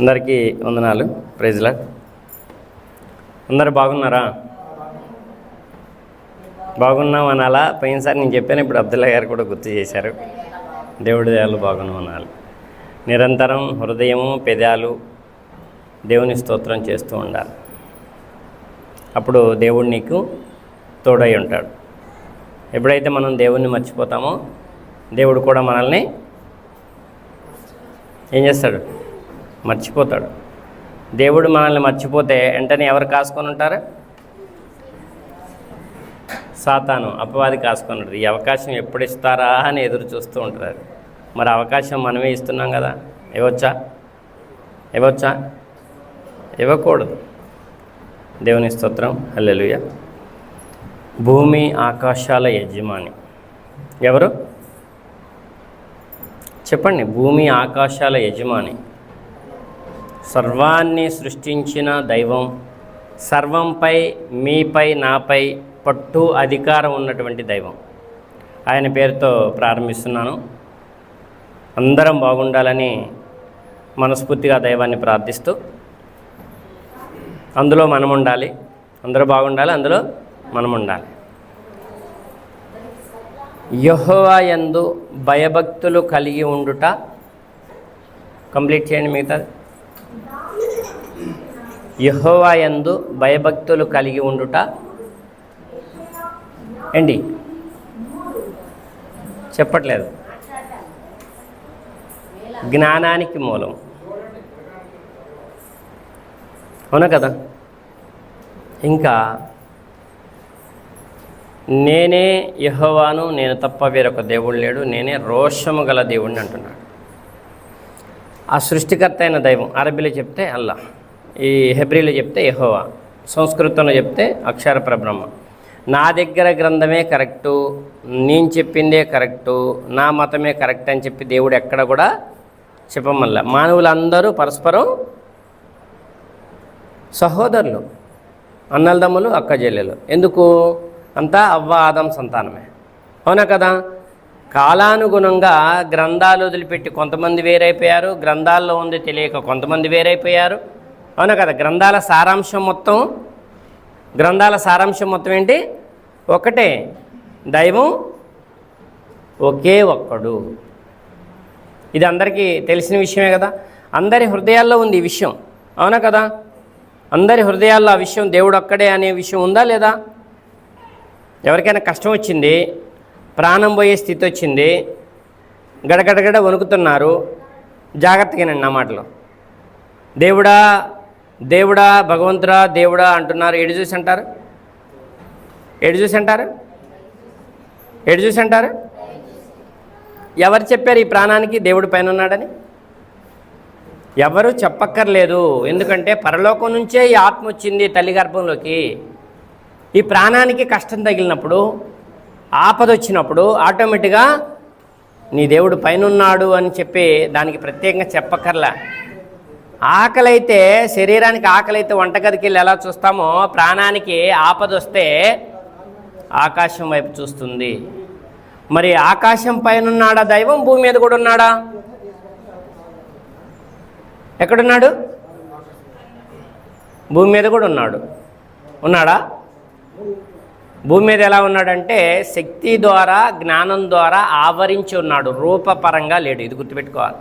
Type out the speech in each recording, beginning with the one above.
అందరికీ వందనాలు. ప్రైజ్లా అందరు బాగున్నారా? బాగున్నాం అనాలా పోయినసారి నేను చెప్పాను ఇప్పుడు అబ్దుల్లా గారు కూడా గుర్తు చేశారు. దేవుడి దయాలు బాగున్నాం అనాలి నిరంతరం హృదయము పెదాలు దేవుని స్తోత్రం చేస్తూ ఉండాలి. అప్పుడు దేవుడు నీకు తోడై ఉంటాడు. ఎప్పుడైతే మనం దేవుణ్ణి మర్చిపోతామో దేవుడు కూడా మనల్ని ఏం చేస్తాడు? మర్చిపోతాడు. దేవుడు మనల్ని మర్చిపోతే వెంటనే ఎవరు కాసుకొని ఉంటారు? సాతాను అపవాది కాసుకొని ఉంటుంది ఈ అవకాశం ఎప్పుడు ఇస్తారా అని ఎదురు చూస్తూ ఉంటారు. మరి అవకాశం మనమే ఇస్తున్నాం కదా. ఇవ్వచ్చా? ఇవ్వచ్చా? ఇవ్వకూడదు. దేవుని స్తోత్రం. అల్లెలుయ భూమి ఆకాశాల యజమాని. ఎవరు? చెప్పండి. భూమి ఆకాశాల యజమాని. సర్వాన్ని సృష్టించిన దైవం సర్వంపై మీపై నాపై పట్టు అధికారం ఉన్నటువంటి దైవం. ఆయన పేరుతో ప్రారంభిస్తున్నాను. అందరం బాగుండాలని మనస్ఫూర్తిగా దైవాన్ని ప్రార్థిస్తూ అందులో మనం ఉండాలి అందరూ బాగుండాలి అందులో మనం ఉండాలి యహోవా యందు భయభక్తులు కలిగి ఉండుట. కంప్లీట్ చేయండి మిగతాది. యహోవాయందు భయభక్తులు కలిగి ఉండుట ఏంటి? చెప్పట్లేదు. జ్ఞానానికి మూలం. అవునా కదా? ఇంకా నేనే యహోవాను నేను తప్ప వేరొక దేవుడు లేడు. నేనే రోషము గల దేవుడిని అంటున్నాడు. ఆ సృష్టికర్త అయిన దైవం అరబీలో చెప్తే అల్లా. ఈ హెబ్రిలో చెప్తే యహోవా సంస్కృతంలో చెప్తే అక్షర పరబ్రహ్మ. నా దగ్గర గ్రంథమే కరెక్టు నేను చెప్పిందే కరెక్టు నా మతమే కరెక్ట్ అని చెప్పి దేవుడు ఎక్కడ కూడా చెప్పమల్ల. మానవులందరూ పరస్పరం సహోదరులు అన్నలదమ్ములు అక్కజెల్లెలు. ఎందుకు? అంతా అవ్వ ఆదం సంతానమే. అవునా కదా? కాలానుగుణంగా గ్రంథాలు వదిలిపెట్టి కొంతమంది వేరైపోయారు గ్రంథాల్లో ఉంది తెలియక కొంతమంది వేరైపోయారు. అవునా కదా? గ్రంథాల సారాంశం మొత్తం గ్రంథాల సారాంశం మొత్తం ఏంటి? ఒకటే దైవం ఒకే ఒక్కడు. ఇది అందరికీ తెలిసిన విషయమే కదా? అందరి హృదయాల్లో ఉంది ఈ విషయం. అవునా కదా? అందరి హృదయాల్లో ఆ విషయం దేవుడు ఒక్కడే అనే విషయం ఉందా లేదా? ఎవరికైనా కష్టం వచ్చింది ప్రాణం పోయే స్థితి వచ్చింది గడగడగడ వణుకుతున్నారు జాగ్రత్తగానండి నా మాటలు. దేవుడా దేవుడా భగవంతుడా దేవుడా అంటున్నారు. ఎడు చూసి అంటారు? ఎడు చూసి అంటారు? ఎడు చూసి అంటారు? ఎవరు చెప్పారు ఈ ప్రాణానికి దేవుడి పైన ఉన్నాడని? ఎవరు చెప్పక్కర్లేదు. ఎందుకంటే పరలోకం నుంచే ఈ ఆత్మ వచ్చింది తల్లి గర్భంలోకి. ఈ ప్రాణానికి కష్టం తగిలినప్పుడు ఆపద వచ్చినప్పుడు ఆటోమేటిక్గా నీ దేవుడు పైన ఉన్నాడు అని చెప్పి దానికి ప్రత్యేకంగా చెప్పక్కర్లా. ఆకలైతే శరీరానికి ఆకలైతే వంటగదికి వెళ్ళి ఎలా చూస్తామో ప్రాణానికి ఆపద వస్తే ఆకాశం వైపు చూస్తుంది. మరి ఆకాశం పైన ఉన్నాడా దైవం? భూమి మీద కూడా ఉన్నాడా? ఎక్కడున్నాడు? భూమి మీద కూడా ఉన్నాడు. ఉన్నాడా? భూమి మీద ఎలా ఉన్నాడంటే శక్తి ద్వారా జ్ఞానం ద్వారా ఆవరించి ఉన్నాడు. రూపపరంగా లేడు. ఇది గుర్తుపెట్టుకోవాలి.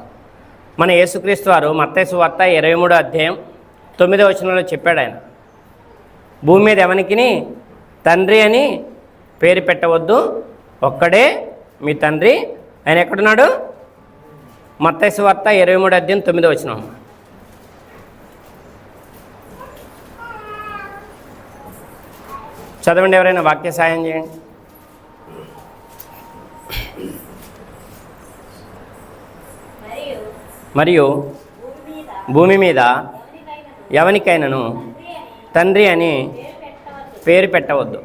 మన యేసుక్రీస్తు వారు మత్తైసు వార్త ఇరవై మూడో అధ్యాయం తొమ్మిదో వచనంలో చెప్పాడు ఆయన. భూమి మీద ఎవనికిని? తండ్రి అని పేరు పెట్టవద్దు. ఒక్కడే మీ తండ్రి. ఆయన ఎక్కడున్నాడు? మత్తైసు వార్త ఇరవై మూడు అధ్యాయం తొమ్మిదో వచనం. చదవండి ఎవరైనా వాక్య సాయం చేయండి. మరియు భూమి మీద ఎవనికైనాను? తండ్రి అని పేరు పెట్టవద్దు.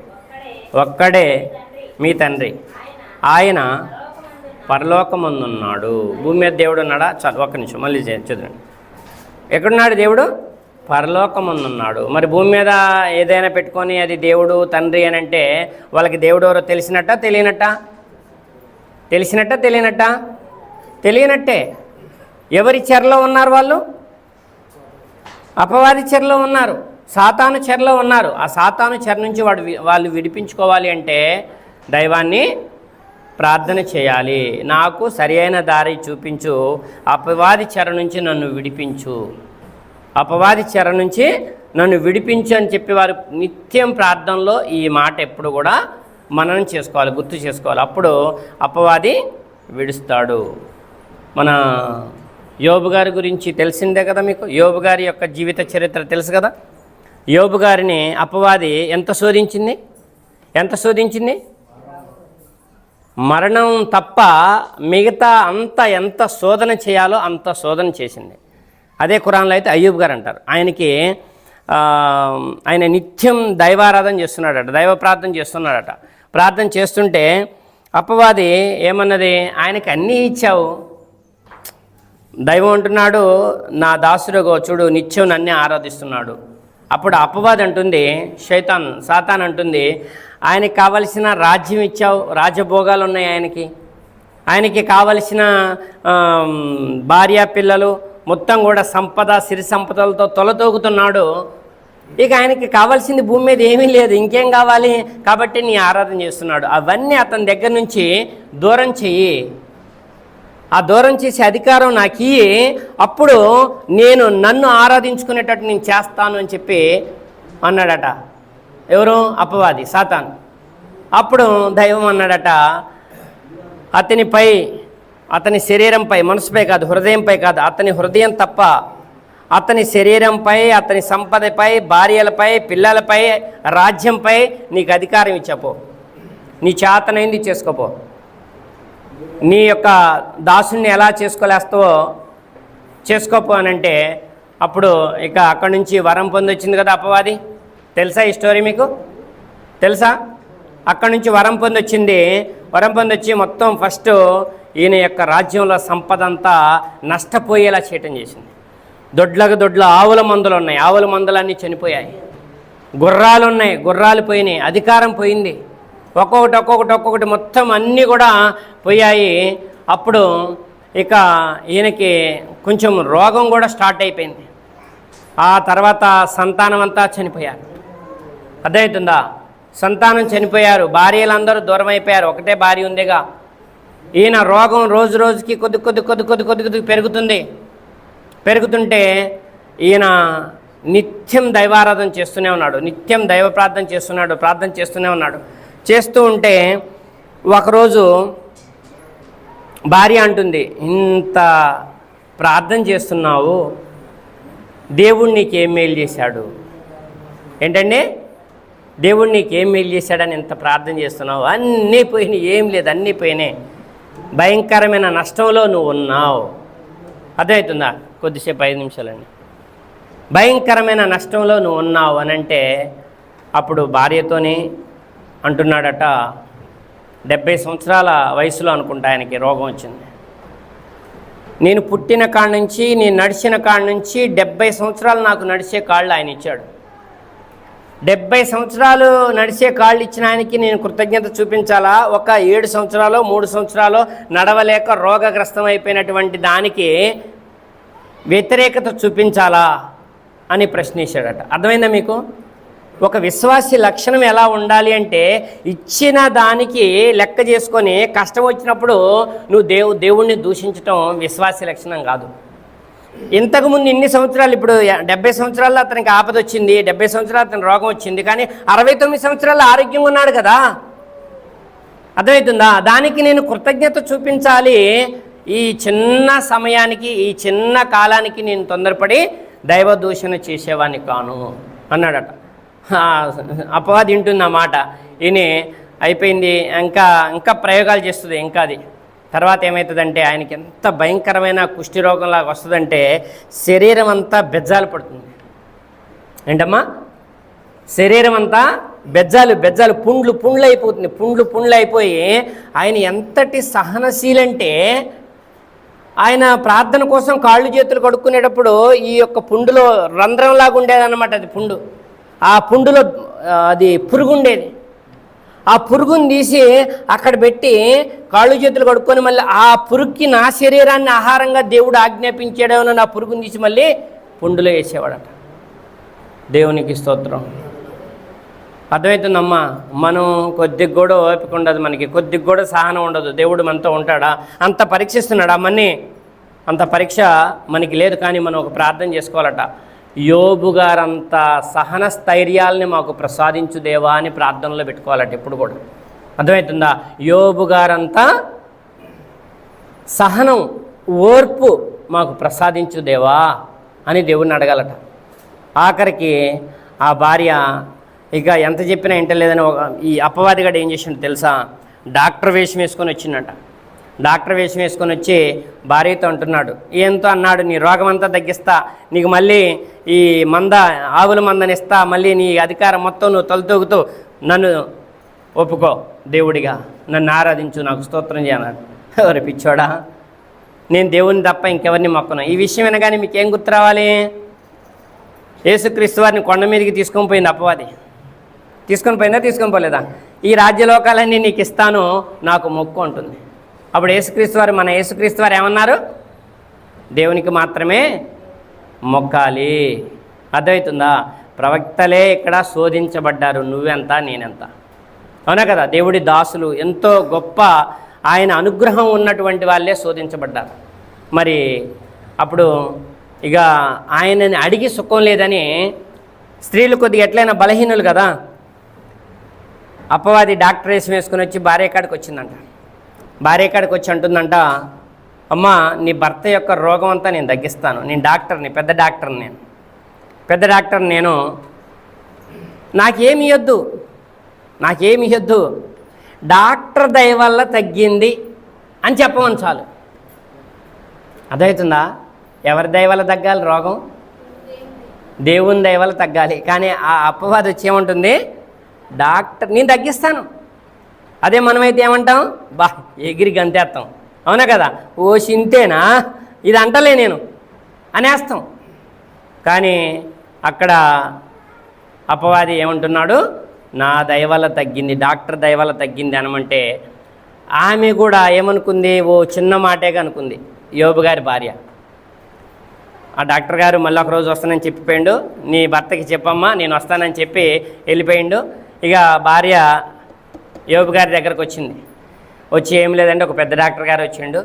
ఒక్కడే మీ తండ్రి. ఆయన పరలోకమందున్నాడు. భూమి మీద దేవుడు ఉన్నాడా? చదువు ఒక్క నిమిషం. మళ్ళీ చే- ఎక్కడున్నాడు దేవుడు? పరలోకమందున్నాడు. మరి భూమి మీద ఏదైనా పెట్టుకొని అది దేవుడు తండ్రి అని అంటే వాళ్ళకి దేవుడు ఎవరో తెలిసినట్ట తెలియనట్ట? తెలిసినట్ట తెలియనట్ట? తెలియనట్టే. ఎవరి చెరలో ఉన్నారు వాళ్ళు? అపవాది చెరలో ఉన్నారు. సాతాను చెరలో ఉన్నారు. ఆ సాతాను చెర నుంచి వాడు వి- వాళ్ళు విడిపించుకోవాలి అంటే దైవాన్ని ప్రార్థన చేయాలి. నాకు సరియైన దారి చూపించు. అపవాది చెర నుంచి నన్ను విడిపించు. అపవాది చెర నుంచి నన్ను విడిపించు అని చెప్పి వారు నిత్యం ప్రార్థనలో ఈ మాట ఎప్పుడు కూడా మననం చేసుకోవాలి గుర్తు చేసుకోవాలి. అప్పుడు అపవాది విడుస్తాడు. మన యోబు గారి గురించి తెలిసిందే కదా మీకు? యోబు గారి యొక్క జీవిత చరిత్ర తెలుసు కదా? యోబు గారిని అపవాది ఎంత శోధించింది? ఎంత శోధించింది? మరణం తప్ప మిగతా అంత ఎంత శోధన చేయాలో అంత శోధన చేసింది. అదే ఖురాన్లో అయితే అయ్యూబ్ గారు అంటారు. ఆయనకి ఆయన నిత్యం దైవారాధన చేస్తున్నాడట దైవ ప్రార్థన చేస్తున్నాడట. ప్రార్థన చేస్తుంటే అపవాది ఏమన్నది? ఆయనకి అన్నీ ఇచ్చావు. దైవం అంటున్నాడు నా దాసుడుగో చూడు నిత్యం నన్నే ఆరాధిస్తున్నాడు. అప్పుడు అపవాది అంటుంది శైతాన్ సాతాన్ అంటుంది ఆయనకి కావలసిన రాజ్యం ఇచ్చావు రాజభోగాలు ఉన్నాయి ఆయనకి. ఆయనకి కావలసిన భార్య పిల్లలు మొత్తం కూడా సంపద సిరి సంపదలతో తొలతోగుతున్నాడు. ఇక ఆయనకి కావాల్సింది భూమి మీద ఏమీ లేదు ఇంకేం కావాలి? కాబట్టి నీ ఆరాధన చేస్తున్నాడు. అవన్నీ అతని దగ్గర నుంచి దూరం చెయ్యి. ఆ దూరం చేసే అధికారం నాకు ఇయ్యి అప్పుడు నేను నన్ను ఆరాధించుకునేటట్టు నేను చేస్తాను అని చెప్పి అన్నాడట. ఎవరు? అపవాది సాతాన్. అప్పుడు దైవం అన్నాడట అతనిపై అతని శరీరంపై మనసుపై కాదు హృదయంపై కాదు అతని హృదయం తప్ప అతని శరీరంపై అతని సంపదపై భార్యలపై పిల్లలపై రాజ్యంపై నీకు అధికారం ఇచ్చపో. నీ చేతనైంది చేసుకోపో. నీ యొక్క దాసుని ఎలా చేసుకోలేస్తావో చేసుకోపో అప్పుడు ఇక అక్కడి నుంచి వరం పొందొచ్చింది కదా అపవాది? తెలుసా ఈ స్టోరీ మీకు? తెలుసా? అక్కడి నుంచి వరం పొందొచ్చింది. వరం పొందొచ్చి మొత్తం ఫస్ట్ ఈయన యొక్క రాజ్యంలో సంపద అంతా నష్టపోయేలా చేయటం చేసింది. దొడ్లకు దొడ్ల ఆవుల మందులు ఉన్నాయి. ఆవుల మందులన్నీ చనిపోయాయి. గుర్రాలు ఉన్నాయి. గుర్రాలు పోయినాయి. అధికారం పోయింది. ఒక్కొక్కటి ఒక్కొక్కటి ఒక్కొక్కటి మొత్తం అన్నీ కూడా పోయాయి. అప్పుడు ఇక ఈయనకి కొంచెం రోగం కూడా స్టార్ట్ అయిపోయింది. ఆ తర్వాత సంతానం అంతా చనిపోయారు. అర్థమవుతుందా? సంతానం చనిపోయారు. భార్యలందరూ దూరం అయిపోయారు. ఒకటే భార్య ఉందిగా. ఈయన రోగం రోజు రోజుకి కొద్ది కొద్ది కొద్ది కొద్ది కొద్ది కొద్ది పెరుగుతుంది. పెరుగుతుంటే ఈయన నిత్యం దైవారాధన చేస్తూనే ఉన్నాడు. నిత్యం దైవ ప్రార్థన చేస్తున్నాడు ప్రార్థన చేస్తూనే ఉన్నాడు. చేస్తూ ఉంటే ఒకరోజు భార్య అంటుంది ఇంత ప్రార్థన చేస్తున్నావు దేవుడు నీకు ఏం మేలు చేశాడు? ఏంటండి? దేవుడు నీకు ఏం మేలు చేశాడని ఇంత ప్రార్థన చేస్తున్నావు? అన్నీ పోయినాయి ఏం లేదు అన్నీ పోయినాయి. భయంకరమైన నష్టంలో నువ్వు ఉన్నావు. అర్థమవుతుందా? కొద్దిసేపు ఐదు నిమిషాలండి. భయంకరమైన నష్టంలో నువ్వు ఉన్నావు అని అంటే అప్పుడు భార్యతోనే అంటున్నాడట డెబ్బై సంవత్సరాల వయసులో అనుకుంటా ఆయనకి రోగం వచ్చింది. నేను పుట్టిన కాడ నుంచి నేను నడిచిన కాడ నుంచి డెబ్బై సంవత్సరాలు నాకు నడిచే కాళ్ళు ఆయన ఇచ్చాడు. డెబ్బై సంవత్సరాలు నడిచే కాళ్ళు ఇచ్చిన ఆయనకి నేను కృతజ్ఞత చూపించాలా? ఒక ఏడు సంవత్సరాలు మూడు సంవత్సరాలు నడవలేక రోగగ్రస్తం అయిపోయినటువంటి దానికి వ్యతిరేకత చూపించాలా అని ప్రశ్నించాడట. అర్థమైందా మీకు? ఒక విశ్వాసి లక్షణం ఎలా ఉండాలి అంటే ఇచ్చిన దానికి లెక్క చేసుకొని కష్టం వచ్చినప్పుడు నువ్వు దేవు దేవుణ్ణి దూషించటం విశ్వాసి లక్షణం కాదు. ఇంతకుముందు ఇన్ని సంవత్సరాలు ఇప్పుడు డెబ్బై సంవత్సరాల్లో అతనికి ఆపద వచ్చింది డెబ్బై సంవత్సరాలు అతని రోగం వచ్చింది కానీ అరవై తొమ్మిది సంవత్సరాలు ఆరోగ్యంగా ఉన్నాడు కదా. అర్థమవుతుందా? దానికి నేను కృతజ్ఞత చూపించాలి. ఈ చిన్న సమయానికి ఈ చిన్న కాలానికి నేను తొందరపడి దైవ దూషణ చేసేవాడిని కాను అన్నాడట. అపవాది వింటుంది ఆ మాట అయిపోయింది ఇంకా ఇంకా ప్రయోగాలు చేస్తుంది ఇంకా అది తర్వాత ఏమవుతుందంటే ఆయనకి ఎంత భయంకరమైన కుష్టి రోగంలాగా వస్తుందంటే శరీరం అంతా బెజ్జాలు పడుతుంది. ఏంటమ్మా? శరీరం అంతా బెజ్జాలు బెజ్జాలు పుండ్లు పుండ్లు అయిపోతుంది పుండ్లు పుండ్లు అయిపోయి ఆయన ఎంతటి సహనశీలంటే ఆయన ప్రార్థన కోసం కాళ్ళు చేతులు కడుక్కునేటప్పుడు ఈ యొక్క పుండులో రంధ్రంలాగా ఉండేదన్నమాట అది పుండు. ఆ పుండులో అది పురుగుండేది. ఆ పురుగుని తీసి అక్కడ పెట్టి కాళ్ళు చేతులు కడుక్కొని మళ్ళీ ఆ పురుగుకి నా శరీరాన్ని ఆహారంగా దేవుడు ఆజ్ఞాపించాడేమో నా పురుగుని తీసి మళ్ళీ పుండులో వేసేవాడట. దేవునికి స్తోత్రం. అర్థమవుతుందమ్మా మనం కొద్దిగా కూడా ఓపిక ఉండదు మనకి. కొద్దిగా కూడా సహనం ఉండదు. దేవుడు మనతో ఉంటాడా? అంత పరీక్షిస్తున్నాడా? మన్ని అంత పరీక్ష మనకి లేదు కానీ మనం ఒక ప్రార్థన చేసుకోవాలట. యోబు గారంత సహన స్థైర్యాల్ని మాకు ప్రసాదించు దేవా అని ప్రార్థనలో పెట్టుకోవాలట ఎప్పుడు కూడా. అర్థమవుతుందా? యోబు గారంతా సహనం ఓర్పు మాకు ప్రసాదించు దేవా అని దేవుణ్ణి అడగాలట. ఆఖరికి ఆ భార్య ఇక ఎంత చెప్పినా ఇంటలేదని ఒక ఈ అపవాదిగాడు ఏం చేసిండు తెలుసా? డాక్టర్ వేషం వేసుకొని వచ్చిండట. డాక్టర్ వేషం వేసుకొని వచ్చి భార్యతో అంటున్నాడు. ఏంతో అన్నాడు నీ రోగం అంతా తగ్గిస్తా నీకు మళ్ళీ ఈ మంద ఆవుల మందనిస్తా మళ్ళీ నీ అధికారం మొత్తం నువ్వు తొలతూగుతూ నన్ను ఒప్పుకో దేవుడిగా నన్ను ఆరాధించు నాకు స్తోత్రం చేయన్నాడు ఎవరు పిచ్చోడా నేను దేవుని తప్ప ఇంకెవరిని మొక్కను. ఈ విషయం వినగానే మీకు ఏం గుర్తు రావాలి? యేసుక్రీస్తు వారిని కొండ మీదకి తీసుకొని పోయింది అపవాది. తీసుకొని పోయిందా తీసుకొని పోలేదా? ఈ రాజ్యలోకాలన్నీ నీకు ఇస్తాను నాకు మొక్కు ఉంటుంది అప్పుడు యేసుక్రీస్తు వారు మన యేసుక్రీస్తు వారు ఏమన్నారు? దేవునికి మాత్రమే మొక్కాలి. అర్థమవుతుందా? ప్రవక్తలే ఇక్కడ శోధించబడ్డారు నువ్వెంత నేనెంత. అవునా కదా? దేవుడి దాసులు ఎంతో గొప్ప ఆయన అనుగ్రహం ఉన్నటువంటి వాళ్ళే శోధించబడ్డారు. మరి అప్పుడు ఇక ఆయనని అడిగి సుఖం లేదని స్త్రీలు కొద్దిగా ఎట్లయినా బలహీనులు కదా? అప్పవాది డాక్టర్ వేసి వేసుకుని వచ్చి భార్య కాడికి వచ్చిందంట. భార్య కాడికి వచ్చి అంటుందంట అమ్మ నీ భర్త యొక్క రోగం అంతా నేను తగ్గిస్తాను. నేను డాక్టర్ని పెద్ద డాక్టర్ని నేను. పెద్ద డాక్టర్ నేను. నాకేమి ఇవ్వద్దు నాకేమి ఇవ్వద్దు డాక్టర్ దయ వల్ల తగ్గింది అని చెప్పమని చాలు. అదవుతుందా ఎవరి దయ వల్ల తగ్గాలి రోగం? దేవుని దయ వల్ల తగ్గాలి. కానీ ఆ అపవాది వచ్చి ఏముంటుంది? డాక్టర్ నేను తగ్గిస్తాను. అదే మనమైతే ఏమంటాం? బా ఎగిరి గంతేస్తాం అవునా కదా? ఓ చింతేనా ఇది అంటలే నేను. అనేస్తాం. కానీ అక్కడ అపవాది ఏమంటున్నాడు? నా దయవల్ల తగ్గింది డాక్టర్ దయవల్ల తగ్గింది అనమంటే ఆమె కూడా ఏమనుకుంది? ఓ చిన్న మాటేగా అనుకుంది. యోబు గారి భార్య. ఆ డాక్టర్ గారు మళ్ళీ ఒక రోజు వస్తానని చెప్పిపోయిండు. నీ భర్తకి చెప్పమ్మా నేను వస్తానని చెప్పి వెళ్ళిపోయిండు. ఇక భార్య యోబు గారి దగ్గరకు వచ్చింది. వచ్చి ఏం లేదంటే ఒక పెద్ద డాక్టర్ గారు వచ్చిండు.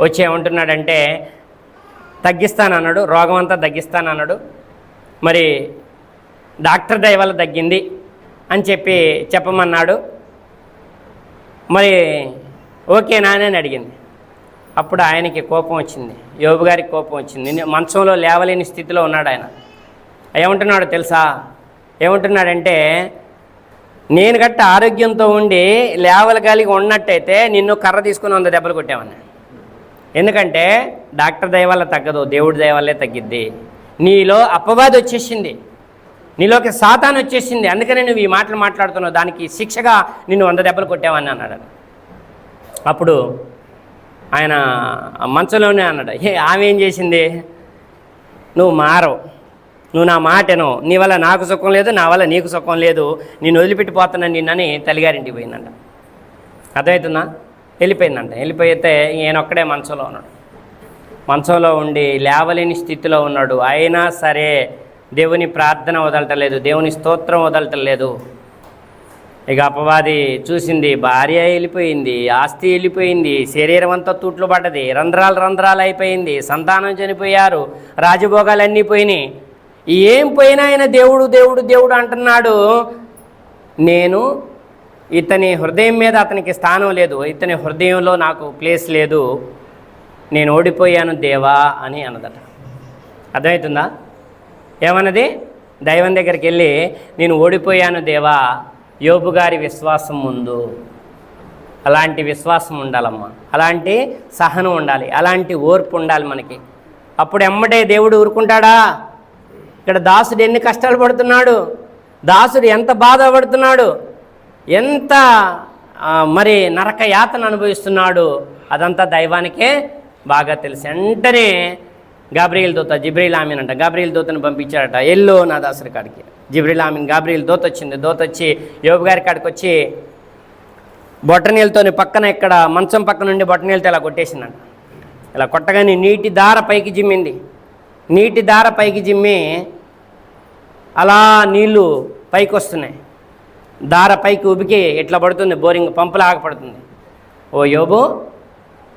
వచ్చి ఏమంటున్నాడంటే తగ్గిస్తానన్నాడు రోగం అంతా తగ్గిస్తానన్నాడు. మరి డాక్టర్ దయ వల్ల తగ్గింది అని చెప్పి చెప్పమన్నాడు. మరి ఓకేనా అని అడిగింది. అప్పుడు ఆయనకి కోపం వచ్చింది. యోబు గారికి కోపం వచ్చింది. మంచంలో లేవలేని స్థితిలో ఉన్నాడు ఆయన. ఏమంటున్నాడు తెలుసా? ఏమంటున్నాడంటే నేను గట్ట ఆరోగ్యంతో ఉండి లేవలగాలిగి ఉన్నట్టయితే నిన్ను కర్ర తీసుకుని వంద దెబ్బలు కొట్టామన్నా ఎందుకంటే డాక్టర్ దయ వల్ల తగ్గదు దేవుడి దయ వల్లే తగ్గిద్ది. నీలో అపవాది వచ్చేసింది. నీలోకి సాతాన్ వచ్చేసింది. అందుకనే నువ్వు ఈ మాటలు మాట్లాడుతున్నావు. దానికి శిక్షగా నిన్ను వంద దెబ్బలు కొట్టావని అన్నాడు అప్పుడు ఆయన మంచంలోనే అన్నాడు హే ఆమె ఏం చేసింది? నువ్వు మారవు. నువ్వు నా మాటను నీ వల్ల నాకు సుఖం లేదు నా వల్ల నీకు సుఖం లేదు నేను వదిలిపెట్టిపోతున్నాను నిన్నని తల్లిగారింటికి పోయిందంట. అర్థమవుతుందా వెళ్ళిపోయిందంట. వెళ్ళిపోయితే ఈయనొక్కడే మంచంలో ఉన్నాడు. మంచంలో ఉండి లేవలేని స్థితిలో ఉన్నాడు. అయినా సరే దేవుని ప్రార్థన వదలటలేదు దేవుని స్తోత్రం వదలటలేదు. ఇక అపవాది చూసింది భార్య వెళ్ళిపోయింది ఆస్తి వెళ్ళిపోయింది శరీరం అంతా తూట్లు పడ్డది రంధ్రాలు రంధ్రాలు అయిపోయింది సంతానం చనిపోయారు రాజభోగాలన్నీ పోయినాయి. ఏం పోయినా ఆయన దేవుడు దేవుడు దేవుడు అంటున్నాడు. నేను ఇతని హృదయం మీద అతనికి స్థానం లేదు. ఇతని హృదయంలో నాకు ప్లేస్ లేదు. నేను ఓడిపోయాను దేవా అని అన్నదట. అర్థమవుతుందా? ఏమన్నది? దైవం దగ్గరికి వెళ్ళి నేను ఓడిపోయాను దేవా యోపు గారి విశ్వాసం ముందు. అలాంటి విశ్వాసం ఉండాలమ్మా. అలాంటి సహనం ఉండాలి. అలాంటి ఓర్పు ఉండాలి మనకి. అప్పుడు ఎమ్మటే దేవుడు ఊరుకుంటాడా? ఇక్కడ దాసుడు ఎన్ని కష్టాలు పడుతున్నాడు? దాసుడు ఎంత బాధపడుతున్నాడు? ఎంత మరి నరక యాతను అనుభవిస్తున్నాడు? అదంతా దైవానికే బాగా తెలుసు. వెంటనే గాబ్రియల్ దూత జిబ్రీల్ ఆమెన్ అంట గాబ్రియల్ దూతను పంపించాడట. ఎల్లో నా దాసుడి కాడికి. జిబ్రీల్ ఆమెన్ గాబ్రియల్ దూత వచ్చింది. దూత వచ్చి యోబు గారి కాడికి వచ్చి బొట్టనీళ్ళతో పక్కన ఇక్కడ మంచం పక్క నుండి బొట్టనీళ్ళతో ఇలా కొట్టేసిందంట. ఇలా కొట్టగానే నీటి దార పైకి జిమ్మింది. నీటి దార పైకి జిమ్మి అలా నీళ్ళు పైకి వస్తున్నాయి దార పైకి ఉబికి ఇట్లా పడుతుంది? బోరింగ్ పంపులు ఆగపడుతుంది ఓ యోబో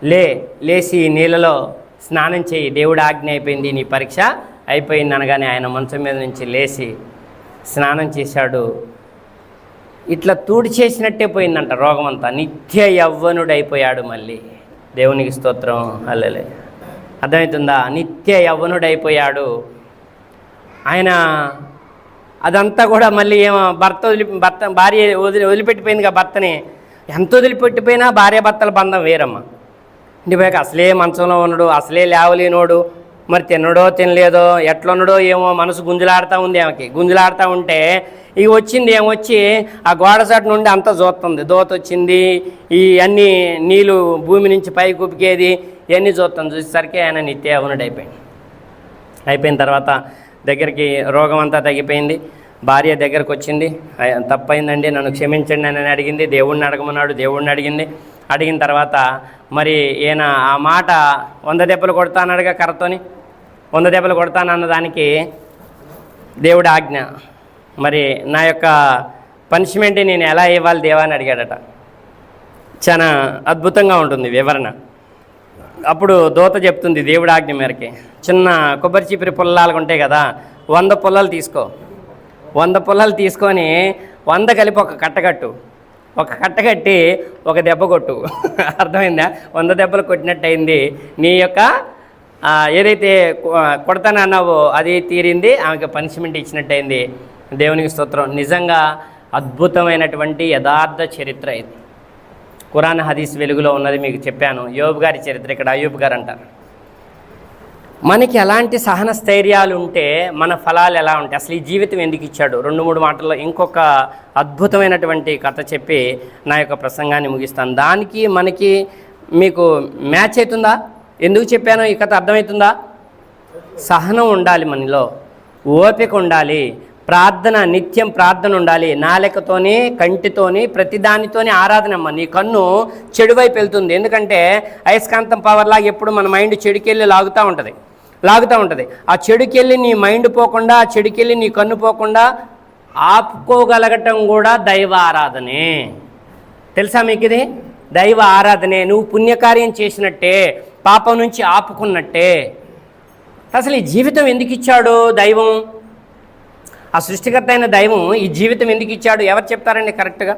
లే లేచి నీళ్ళలో స్నానం చేయి. దేవుడు ఆజ్ఞ అయిపోయింది నీ పరీక్ష అయిపోయింది అనగానే ఆయన మంచం మీద నుంచి లేచి స్నానం చేశాడు. ఇట్లా తూడి చేసినట్టే పోయిందంట రోగం అంతా నిత్య యవ్వనుడైపోయాడు మళ్ళీ. దేవునికి స్తోత్రం. అల్లలే అర్థమవుతుందా? నిత్య యవ్వనుడైపోయాడు. ఆయన అదంతా కూడా మళ్ళీ ఏమో భర్త వదిలి భర్త భార్య వదిలి వదిలిపెట్టిపోయిందిగా భర్తని. ఎంత వదిలిపెట్టిపోయినా భార్య భర్తల బంధం వేరమ్మ. ఇంటిపోయాక అసలే మంచంలో ఉన్నాడు అసలే లేవలేనోడు. మరి తినడో తినలేదో ఎట్లున్నాడో ఏమో మనసు గుంజులాడుతూ ఉంది ఆమెకి. గుంజులాడుతూ ఉంటే ఇక వచ్చింది ఏమొచ్చి ఆ గోడ చాటు నుండి అంతా చూస్తుంది. దోత వచ్చింది ఈ అన్ని నీళ్ళు భూమి నుంచి పైకి ఉపికేది ఇవన్నీ చూస్తుంది. చూసేసరికి ఆయన నిత్య యవ్వనుడు అయిపోయింది అయిపోయిన తర్వాత దగ్గరికి రోగం అంతా తగ్గిపోయింది. భార్య దగ్గరకు వచ్చింది తప్పైందండి నన్ను క్షమించండి అని అడిగింది. దేవుణ్ణి అడగమన్నాడు దేవుణ్ణి అడిగింది. అడిగిన తర్వాత మరి ఈయన ఆ మాట వంద దెబ్బలు కొడతానడుగా కర్రతోని. వంద దెబ్బలు కొడతానన్న దానికి దేవుడి ఆజ్ఞ. మరి నా యొక్క పనిష్మెంట్ నేను ఎలా ఇవ్వాలి దేవా అని అడిగాడట. చాలా అద్భుతంగా ఉంటుంది వివరణ. అప్పుడు దోత చెప్తుంది దేవుడి ఆజ్ఞ మేరకి. చిన్న కొబ్బరి చీపిరి పుల్లలాగా ఉంటాయి కదా వంద పుల్లలు తీసుకో. వంద పుల్లలు తీసుకొని వంద కలిపి ఒక కట్టకట్టు ఒక కట్టకట్టి ఒక దెబ్బ కొట్టు. అర్థమైందా? వంద దెబ్బలు కొట్టినట్టు అయింది నీ యొక్క ఏదైతే కొడతానన్నావో అది తీరింది ఆమెకి పనిష్మెంట్ ఇచ్చినట్టయింది. దేవునికి స్తోత్రం. నిజంగా అద్భుతమైనటువంటి యథార్థ చరిత్ర ఇది. ఖురాన్ హదీస్ వెలుగులో ఉన్నది మీకు చెప్పాను. యోబు గారి చరిత్ర ఇక్కడ అయ్యూబ్ గారు అంటారు మనకి ఎలాంటి సహన స్థైర్యాలు ఉంటే మన ఫలాలు ఎలా ఉంటాయి? అసలు ఈ జీవితం ఎందుకు ఇచ్చాడు? రెండు మూడు మాటల్లో ఇంకొక అద్భుతమైనటువంటి కథ చెప్పి నా యొక్క ప్రసంగాన్ని ముగిస్తాను. దానికి మనకి మీకు మ్యాచ్ అవుతుందా? ఎందుకు చెప్పానో ఈ కథ అర్థమవుతుందా? సహనం ఉండాలి మనలో ఓపిక ఉండాలి. ప్రార్థన నిత్యం ప్రార్థన ఉండాలి. నాలుకతోని కంటితోని ప్రతిదానితోని ఆరాధన అమ్మ నీ కన్ను చెడువైపు వెళ్తుంది. ఎందుకంటే అయస్కాంతం పవర్ లాగా ఎప్పుడు మన మైండ్ చెడుకెళ్ళి లాగుతూ ఉంటుంది. లాగుతూ ఉంటుంది. ఆ చెడుకెళ్ళి నీ మైండ్ పోకుండా ఆ చెడుకెళ్ళి నీ కన్ను పోకుండా ఆపుకోగలగటం కూడా దైవ ఆరాధనే. తెలుసా మీకు ఇది దైవ ఆరాధనే. నువ్వు పుణ్యకార్యం చేసినట్టే పాపం నుంచి ఆపుకున్నట్టే. అసలు ఈ జీవితం ఎందుకు ఇచ్చాడు దైవం? ఆ సృష్టికర్త అయిన దైవం ఈ జీవితం ఎందుకు ఇచ్చాడు? ఎవరు చెప్తారండి కరెక్ట్గా